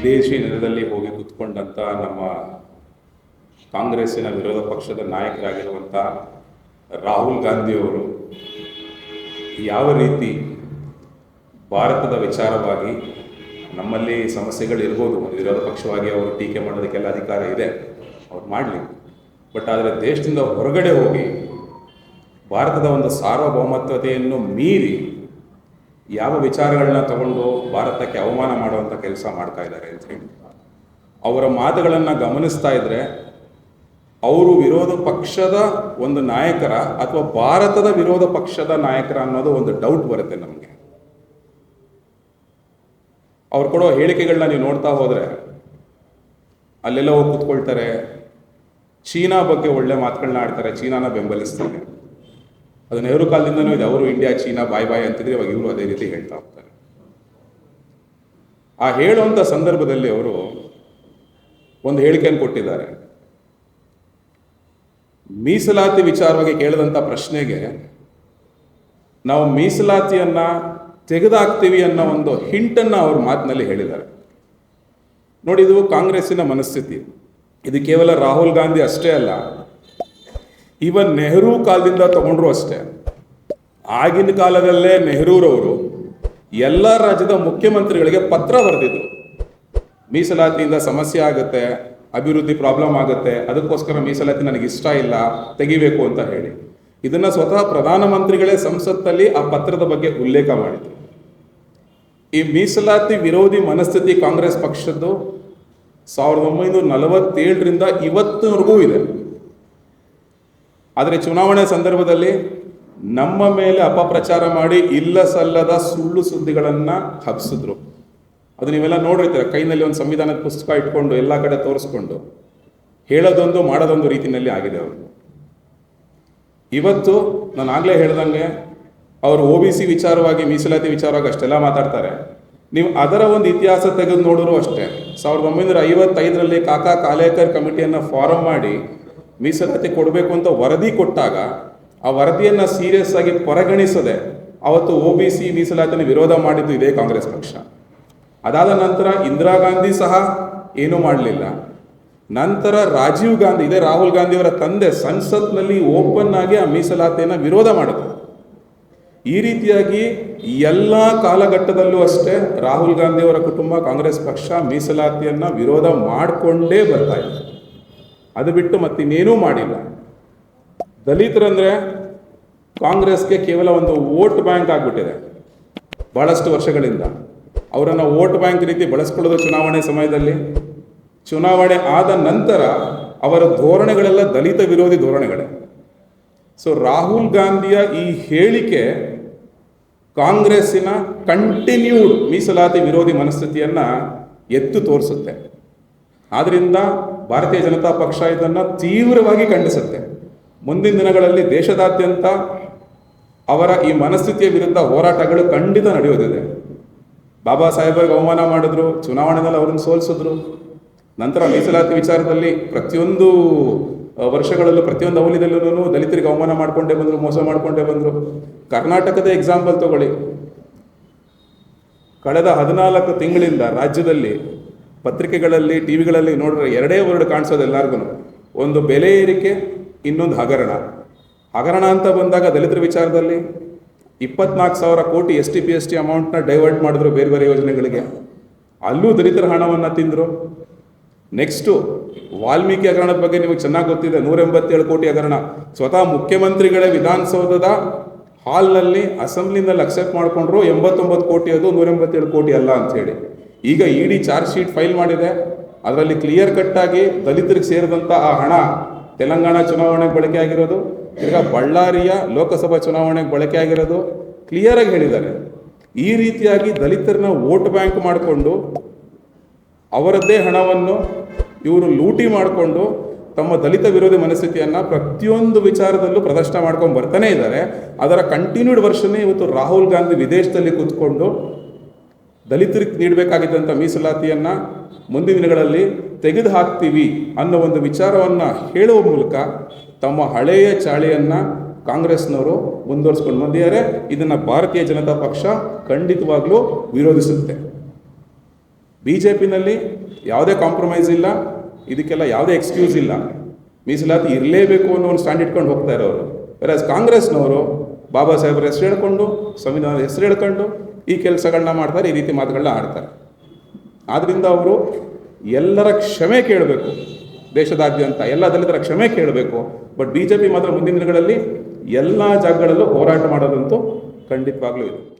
ವಿದೇಶಿ ನೆಲದಲ್ಲಿ ಹೋಗಿ ಕುತ್ಕೊಂಡಂಥ ನಮ್ಮ ಕಾಂಗ್ರೆಸ್ಸಿನ ವಿರೋಧ ಪಕ್ಷದ ನಾಯಕರಾಗಿರುವಂಥ ರಾಹುಲ್ ಗಾಂಧಿಯವರು ಯಾವ ರೀತಿ ಭಾರತದ ವಿಚಾರವಾಗಿ ನಮ್ಮಲ್ಲಿ ಸಮಸ್ಯೆಗಳಿರ್ಬೋದು ವಿರೋಧ ಪಕ್ಷವಾಗಿ ಅವರು ಟೀಕೆ ಮಾಡೋದಕ್ಕೆಲ್ಲ ಅಧಿಕಾರ ಇದೆ, ಅವ್ರು ಮಾಡಲಿ. ಬಟ್ ಆದರೆ ದೇಶದಿಂದ ಹೊರಗಡೆ ಹೋಗಿ ಭಾರತದ ಒಂದು ಸಾರ್ವಭೌಮತ್ವತೆಯನ್ನು ಮೀರಿ ಯಾವ ವಿಚಾರಗಳನ್ನ ತಗೊಂಡು ಭಾರತಕ್ಕೆ ಅವಮಾನ ಮಾಡುವಂಥ ಕೆಲಸ ಮಾಡ್ತಾ ಇದ್ದಾರೆ ಅಂತ ಹೇಳಿ. ಅವರ ಮಾತುಗಳನ್ನು ಗಮನಿಸ್ತಾ ಇದ್ರೆ ಅವರು ವಿರೋಧ ಪಕ್ಷದ ಒಂದು ನಾಯಕರ ಅಥವಾ ಭಾರತದ ವಿರೋಧ ಪಕ್ಷದ ನಾಯಕರ ಅನ್ನೋದು ಒಂದು ಡೌಟ್ ಬರುತ್ತೆ ನಮಗೆ. ಅವ್ರು ಕೊಡೋ ಹೇಳಿಕೆಗಳನ್ನ ನೀವು ನೋಡ್ತಾ ಹೋದರೆ ಅಲ್ಲೆಲ್ಲ ಹೋಗಿ ಕೂತ್ಕೊಳ್ತಾರೆ, ಚೀನಾ ಬಗ್ಗೆ ಒಳ್ಳೆ ಮಾತುಗಳನ್ನ ಆಡ್ತಾರೆ, ಚೀನಾನ ಬೆಂಬಲಿಸ್ತಾರೆ. ಅದು ನೆಹರು ಕಾಲದಿಂದನೂ ಇದೆ. ಅವರು ಇಂಡಿಯಾ, ಚೀನಾ, ಬಾಯ್ ಬಾಯ್ ಅಂತಿದ್ರೆ ಇವಾಗ ಇವರು ಅದೇ ರೀತಿ ಹೇಳ್ತಾ ಹೋಗ್ತಾರೆ. ಆ ಹೇಳುವಂಥ ಸಂದರ್ಭದಲ್ಲಿ ಅವರು ಒಂದು ಹೇಳಿಕೆಯನ್ನು ಕೊಟ್ಟಿದ್ದಾರೆ. ಮೀಸಲಾತಿ ವಿಚಾರವಾಗಿ ಕೇಳಿದಂಥ ಪ್ರಶ್ನೆಗೆ ನಾವು ಮೀಸಲಾತಿಯನ್ನ ತೆಗೆದಾಕ್ತೀವಿ ಅನ್ನೋ ಒಂದು ಹಿಂಟನ್ನು ಅವ್ರ ಮಾತಿನಲ್ಲಿ ಹೇಳಿದ್ದಾರೆ. ನೋಡಿ, ಇದು ಕಾಂಗ್ರೆಸ್ಸಿನ ಮನಸ್ಥಿತಿ. ಇದು ಕೇವಲ ರಾಹುಲ್ ಗಾಂಧಿ ಅಷ್ಟೇ ಅಲ್ಲ ಇವನ್ ನೆಹರು ಕಾಲದಿಂದ ತಗೊಂಡ್ರು ಅಷ್ಟೇ. ಆಗಿನ ಕಾಲದಲ್ಲೇ ನೆಹರೂರವರು ಎಲ್ಲ ರಾಜ್ಯದ ಮುಖ್ಯಮಂತ್ರಿಗಳಿಗೆ ಪತ್ರ ಬರೆದಿದ್ರು. ಮೀಸಲಾತಿಯಿಂದ ಸಮಸ್ಯೆ ಆಗುತ್ತೆ, ಅಭಿವೃದ್ಧಿ ಪ್ರಾಬ್ಲಮ್ ಆಗುತ್ತೆ, ಅದಕ್ಕೋಸ್ಕರ ಮೀಸಲಾತಿ ನನಗೆ ಇಷ್ಟ ಇಲ್ಲ, ತೆಗಿಬೇಕು ಅಂತ ಹೇಳಿ. ಇದನ್ನ ಸ್ವತಃ ಪ್ರಧಾನಮಂತ್ರಿಗಳೇ ಸಂಸತ್ತಲ್ಲಿ ಆ ಪತ್ರದ ಬಗ್ಗೆ ಉಲ್ಲೇಖ ಮಾಡಿದ್ರು. ಈ ಮೀಸಲಾತಿ ವಿರೋಧಿ ಮನಸ್ಥಿತಿ ಕಾಂಗ್ರೆಸ್ ಪಕ್ಷದ್ದು ಸಾವಿರದ ಒಂಬೈನೂರ ನಲವತ್ತೇಳರಿಂದ ಇವತ್ತಿನವರೆಗೂ ಇದೆ. ಆದರೆ ಚುನಾವಣೆ ಸಂದರ್ಭದಲ್ಲಿ ನಮ್ಮ ಮೇಲೆ ಅಪಪ್ರಚಾರ ಮಾಡಿ ಇಲ್ಲ ಸಲ್ಲದ ಸುಳ್ಳು ಸುದ್ದಿಗಳನ್ನು ಹಬ್ಸಿದ್ರು. ಅದು ನೀವೆಲ್ಲ ನೋಡಿರ್ತೀರ, ಕೈನಲ್ಲಿ ಒಂದು ಸಂವಿಧಾನದ ಪುಸ್ತಕ ಇಟ್ಕೊಂಡು ಎಲ್ಲ ಕಡೆ ತೋರಿಸ್ಕೊಂಡು. ಹೇಳೋದೊಂದು ಮಾಡೋದೊಂದು ರೀತಿಯಲ್ಲಿ ಆಗಿದೆ ಅವರು. ಇವತ್ತು ನಾನು ಆಗಲೇ ಹೇಳ್ದಂಗೆ, ಅವರು ಒ ಬಿ ಸಿ ವಿಚಾರವಾಗಿ, ಮೀಸಲಾತಿ ವಿಚಾರವಾಗಿ ಅಷ್ಟೆಲ್ಲ ಮಾತಾಡ್ತಾರೆ. ನೀವು ಅದರ ಒಂದು ಇತಿಹಾಸ ತೆಗೆದು ನೋಡಿದ್ರು ಅಷ್ಟೇ. ಸಾವಿರದ ಒಂಬೈನೂರ ಐವತ್ತೈದರಲ್ಲಿ ಕಾಕಾ ಕಾಲೇಕರ್ ಕಮಿಟಿಯನ್ನು ಫಾರಂ ಮಾಡಿ ಮೀಸಲಾತಿ ಕೊಡಬೇಕು ಅಂತ ವರದಿ ಕೊಟ್ಟಾಗ ಆ ವರದಿಯನ್ನು ಸೀರಿಯಸ್ ಆಗಿ ಪರಿಗಣಿಸದೆ ಅವತ್ತು ಒ ಬಿ ಸಿ ಮೀಸಲಾತಿನ ವಿರೋಧ ಮಾಡಿದ್ದು ಇದೇ ಕಾಂಗ್ರೆಸ್ ಪಕ್ಷ. ಅದಾದ ನಂತರ ಇಂದಿರಾ ಗಾಂಧಿ ಸಹ ಏನೂ ಮಾಡಲಿಲ್ಲ. ನಂತರ ರಾಜೀವ್ ಗಾಂಧಿ, ಇದೇ ರಾಹುಲ್ ಗಾಂಧಿಯವರ ತಂದೆ ಸಂಸತ್ನಲ್ಲಿ ಓಪನ್ ಆಗಿ ಆ ಮೀಸಲಾತಿಯನ್ನು ವಿರೋಧ ಮಾಡಿದ್ರು. ಈ ರೀತಿಯಾಗಿ ಎಲ್ಲ ಕಾಲಘಟ್ಟದಲ್ಲೂ ಅಷ್ಟೇ ರಾಹುಲ್ ಗಾಂಧಿಯವರ ಕುಟುಂಬ ಕಾಂಗ್ರೆಸ್ ಪಕ್ಷ ಮೀಸಲಾತಿಯನ್ನು ವಿರೋಧ ಮಾಡಿಕೊಂಡೇ ಬರ್ತಾ ಇದೆ ಅದು ಬಿಟ್ಟು ಮತ್ತಿನ್ನೇನೂ ಮಾಡಿಲ್ಲ. ದಲಿತರಂದ್ರೆ ಕಾಂಗ್ರೆಸ್ಗೆ ಕೇವಲ ಒಂದು ವೋಟ್ ಬ್ಯಾಂಕ್ ಆಗಿಬಿಟ್ಟಿದೆ ಬಹಳಷ್ಟು ವರ್ಷಗಳಿಂದ. ಅವರನ್ನು ವೋಟ್ ಬ್ಯಾಂಕ್ ರೀತಿ ಬಳಸ್ಕೊಳ್ಳೋದು ಚುನಾವಣೆ ಸಮಯದಲ್ಲಿ. ಚುನಾವಣೆ ಆದ ನಂತರ ಅವರ ಧೋರಣೆಗಳೆಲ್ಲ ದಲಿತ ವಿರೋಧಿ ಧೋರಣೆಗಳೇ. ಸೊ, ರಾಹುಲ್ ಗಾಂಧಿಯ ಈ ಹೇಳಿಕೆ ಕಾಂಗ್ರೆಸ್ಸಿನ ಕಂಟಿನ್ಯೂಡ್ ಮೀಸಲಾತಿ ವಿರೋಧಿ ಮನಸ್ಥಿತಿಯನ್ನು ಎತ್ತು ತೋರಿಸುತ್ತೆ. ಆದ್ರಿಂದ ಭಾರತೀಯ ಜನತಾ ಪಕ್ಷ ಇದನ್ನು ತೀವ್ರವಾಗಿ ಖಂಡಿಸುತ್ತೆ. ಮುಂದಿನ ದಿನಗಳಲ್ಲಿ ದೇಶದಾದ್ಯಂತ ಅವರ ಈ ಮನಸ್ಥಿತಿಯ ವಿರುದ್ಧ ಹೋರಾಟಗಳು ಖಂಡಿತ ನಡೆಯೋದಿದೆ ಬಾಬಾ ಸಾಹೇಬರಿಗೆ ಅವಮಾನ ಮಾಡಿದ್ರು ಚುನಾವಣೆಯಲ್ಲಿ ಅವರನ್ನು ಸೋಲಿಸಿದ್ರು. ನಂತರ ಮೀಸಲಾತಿ ವಿಚಾರದಲ್ಲಿ ಪ್ರತಿಯೊಂದು ವರ್ಷಗಳಲ್ಲೂ ಪ್ರತಿಯೊಂದು ಅವಲಿದಲ್ಲೂ ದಲಿತರಿಗೆ ಅವಮಾನ ಮಾಡಿಕೊಂಡೇ ಬಂದರು, ಮೋಸ ಮಾಡಿಕೊಂಡೇ ಬಂದರು. ಕರ್ನಾಟಕದ ಎಕ್ಸಾಂಪಲ್ ತಗೊಳ್ಳಿ. ಕಳೆದ ಹದಿನಾಲ್ಕು ತಿಂಗಳಿಂದ ರಾಜ್ಯದಲ್ಲಿ ಪತ್ರಿಕೆಗಳಲ್ಲಿ ಟಿ ವಿಗಳಲ್ಲಿ ನೋಡಿದ್ರೆ ಎರಡೇ ವರ್ಡ್ ಕಾಣಿಸೋದು ಎಲ್ಲರಿಗೂ ಒಂದು ಬೆಲೆ ಏರಿಕೆ, ಇನ್ನೊಂದು ಹಗರಣ. ಹಗರಣ ಅಂತ ಬಂದಾಗ ದಲಿತರ ವಿಚಾರದಲ್ಲಿ ಇಪ್ಪತ್ನಾಲ್ಕು ಸಾವಿರ ಕೋಟಿ S T P S T ಅಮೌಂಟ್ನ ಡೈವರ್ಟ್ ಮಾಡಿದ್ರು ಬೇರೆ ಬೇರೆ ಯೋಜನೆಗಳಿಗೆ. ಅಲ್ಲೂ ದಲಿತರ ಹಣವನ್ನು ತಿಂದರು. ನೆಕ್ಸ್ಟು ವಾಲ್ಮೀಕಿ ಹಗರಣದ ಬಗ್ಗೆ ನಿಮಗೆ ಚೆನ್ನಾಗಿ ಗೊತ್ತಿದೆ ನೂರ ಎಂಬತ್ತೇಳು ಕೋಟಿ ಹಗರಣ. ಸ್ವತಃ ಮುಖ್ಯಮಂತ್ರಿಗಳೇ ವಿಧಾನಸೌಧದ ಹಾಲ್ನಲ್ಲಿ ಅಸೆಂಬ್ಲಿನಲ್ಲಿ ಅಕ್ಸೆಪ್ಟ್ ಮಾಡಿಕೊಂಡ್ರು ಎಂಬತ್ತೊಂಬತ್ತು ಕೋಟಿ ಅದು ನೂರ ಎಂಬತ್ತೇಳು ಕೋಟಿ ಅಲ್ಲ ಅಂತ ಹೇಳಿ ಈಗ E D charge sheet file ಮಾಡಿದೆ. ಅದರಲ್ಲಿ ಕ್ಲಿಯರ್ ಕಟ್ ಆಗಿ ದಲಿತರಿಗೆ ಸೇರಿದಂಥ ಆ ಹಣ ತೆಲಂಗಾಣ ಚುನಾವಣೆಗೆ ಬಳಕೆ ಆಗಿರೋದು ಈಗ ಬಳ್ಳಾರಿಯ ಲೋಕಸಭಾ ಚುನಾವಣೆಗೆ ಬಳಕೆ ಆಗಿರೋದು ಕ್ಲಿಯರ್ ಆಗಿ ಹೇಳಿದ್ದಾರೆ. ಈ ರೀತಿಯಾಗಿ ದಲಿತರನ್ನ ವೋಟ್ ಬ್ಯಾಂಕ್ ಮಾಡಿಕೊಂಡು ಅವರದ್ದೇ ಹಣವನ್ನು ಇವರು ಲೂಟಿ ಮಾಡಿಕೊಂಡು ತಮ್ಮ ದಲಿತ ವಿರೋಧಿ ಮನಸ್ಥಿತಿಯನ್ನು ಪ್ರತಿಯೊಂದು ವಿಚಾರದಲ್ಲೂ ಪ್ರದರ್ಶನ ಮಾಡ್ಕೊಂಡು ಬರ್ತಾನೆ ಇದ್ದಾರೆ. ಅದರ ಕಂಟಿನ್ಯೂಡ್ ವರ್ಷನೇ ಇವತ್ತು ರಾಹುಲ್ ಗಾಂಧಿ ವಿದೇಶದಲ್ಲಿ ಕೂತ್ಕೊಂಡು ದಲಿತರಿಗೆ ನೀಡಬೇಕಾಗಿದ್ದಂಥ ಮೀಸಲಾತಿಯನ್ನು ಮುಂದಿನ ದಿನಗಳಲ್ಲಿ ತೆಗೆದು ಹಾಕ್ತೀವಿ ಅನ್ನೋ ಒಂದು ವಿಚಾರವನ್ನು ಹೇಳುವ ಮೂಲಕ ತಮ್ಮ ಹಳೆಯ ಚಾಳಿಯನ್ನು ಕಾಂಗ್ರೆಸ್ನವರು ಮುಂದುವರಿಸ್ಕೊಂಡು ಬಂದಿದ್ದಾರೆ. ಇದನ್ನು ಭಾರತೀಯ ಜನತಾ ಪಕ್ಷ ಖಂಡಿತವಾಗ್ಲೂ ವಿರೋಧಿಸುತ್ತೆ. ಬಿ ಜೆ ಪಿನಲ್ಲಿ ಯಾವುದೇ ಕಾಂಪ್ರಮೈಸ್ ಇಲ್ಲ, ಇದಕ್ಕೆಲ್ಲ ಯಾವುದೇ ಎಕ್ಸ್ಕ್ಯೂಸ್ ಇಲ್ಲ. ಮೀಸಲಾತಿ ಇರಲೇಬೇಕು ಅನ್ನೋ ಒಂದು ಸ್ಟ್ಯಾಂಡ್ ಇಟ್ಕೊಂಡು ಹೋಗ್ತಾ ಇರೋರು. ವೆರಾಸ್ ಕಾಂಗ್ರೆಸ್ನವರು ಬಾಬಾ ಸಾಹೇಬ್ರ ಹೆಸರು ಹೇಳ್ಕೊಂಡು, ಸಂವಿಧಾನದ ಹೆಸರು ಹೇಳ್ಕೊಂಡು ಈ ಕೆಲಸಗಳನ್ನ ಮಾಡ್ತಾರೆ, ಈ ರೀತಿ ಮಾತುಗಳನ್ನ ಆಡ್ತಾರೆ. ಆದ್ದರಿಂದ ಅವರು ಎಲ್ಲರ ಕ್ಷಮೆ ಕೇಳಬೇಕು. ದೇಶದಾದ್ಯಂತ ಎಲ್ಲ ದಲಿತರ ಕ್ಷಮೆ ಕೇಳಬೇಕು. ಬಟ್ ಬಿ ಜೆ ಪಿ ಮಾತ್ರ ಮುಂದಿನ ದಿನಗಳಲ್ಲಿ ಎಲ್ಲ ಜಾಗಗಳಲ್ಲೂ ಹೋರಾಟ ಮಾಡೋದಂತೂ ಖಂಡಿತವಾಗ್ಲೂ ಇದೆ.